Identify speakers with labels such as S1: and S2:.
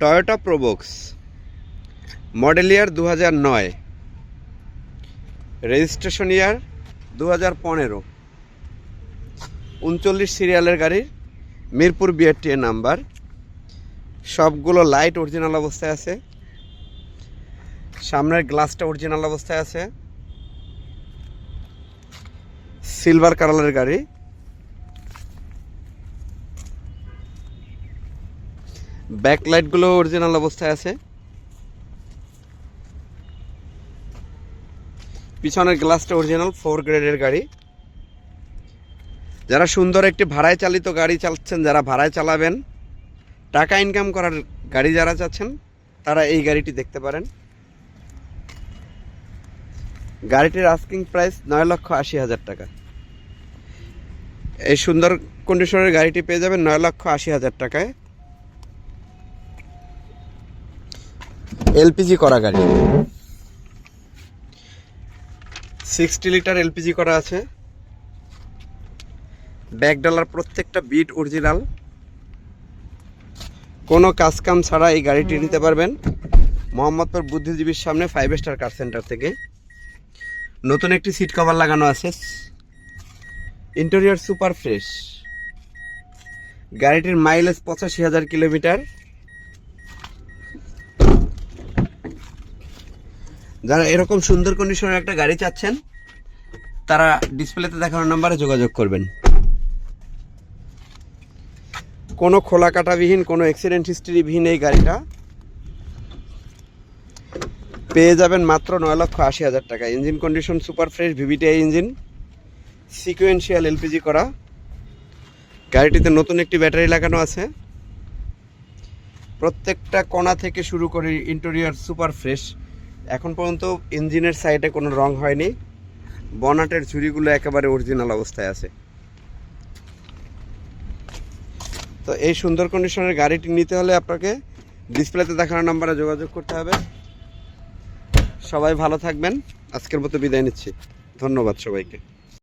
S1: Toyota Probox model ইয়ার দু নয় registration ইয়ার দু হাজার পনেরো, উনচল্লিশ সিরিয়ালের গাড়ির মিরপুর বিআরটি এর নাম্বার সবগুলো লাইট অরিজিনাল অবস্থায় আছে, সামনের গ্লাসটা অরিজিনাল অবস্থায় আছে সিলভার কালারের গাড়ি ব্যাকলাইটগুলো অরিজিনাল অবস্থায় আছে। পিছনের গ্লাসটা অরিজিনাল ফোর গ্রেডের গাড়ি। যারা সুন্দর একটি ভাড়ায় চালিত গাড়ি চালাচ্ছেন, যারা ভাড়ায় চালাবেন, টাকা ইনকাম করার গাড়ি যারা চাচ্ছেন, তারা এই গাড়িটি দেখতে পারেন। গাড়িটির আস্কিং প্রাইস নয় লক্ষ আশি হাজার টাকা। এই সুন্দর কন্ডিশনের গাড়িটি পেয়ে যাবেন নয় লক্ষ আশি হাজার টাকায়। এলপিজি করা গাড়ি। সিক্সটি লিটার এলপিজি করা আছে। ব্যাক ডালার প্রত্যেকটা বিট অরিজিনাল। কোনো কাজকাম ছাড়া এই গাড়িটি নিতে পারবেন মোহাম্মদপুর বুদ্ধিজীবীর সামনে ফাইভ স্টার কার সেন্টার থেকে। নতুন একটি সিট কভার লাগানো আছে। ইন্টেরিয়র সুপার ফ্রেশ গাড়িটির মাইলেজ পঁচাশি হাজার কিলোমিটার। যারা এরকম সুন্দর কন্ডিশনের একটা গাড়ি চাচ্ছেন, তারা ডিসপ্লেতে দেখানো নাম্বারে যোগাযোগ করবেন। কোনো খোলা কাটাবিহীন কোনো অ্যাক্সিডেন্ট হিস্ট্রিবিহীন এই গাড়িটা পেয়ে যাবেন মাত্র নয় লক্ষ আশি হাজার টাকা। Engine condition super fresh VVTI engine sequential LPG করা। গাড়িটিতে নতুন একটি ব্যাটারি লাগানো আছে। প্রত্যেকটা কোণা থেকে শুরু করে ইন্টেরিয়র সুপার ফ্রেশ এখন পর্যন্ত ইঞ্জিনের সাইডে কোনো রং হয়নি। বনাটের ঝুড়িগুলো একেবারে অরিজিনাল অবস্থায় আছে। তো এই সুন্দর কন্ডিশনের গাড়িটি নিতে হলে আপনাকে ডিসপ্লেতে দেখানো নাম্বারে যোগাযোগ করতে হবে। সবাই ভালো থাকবেন। আজকের মতো বিদায় নিচ্ছি। ধন্যবাদ সবাইকে।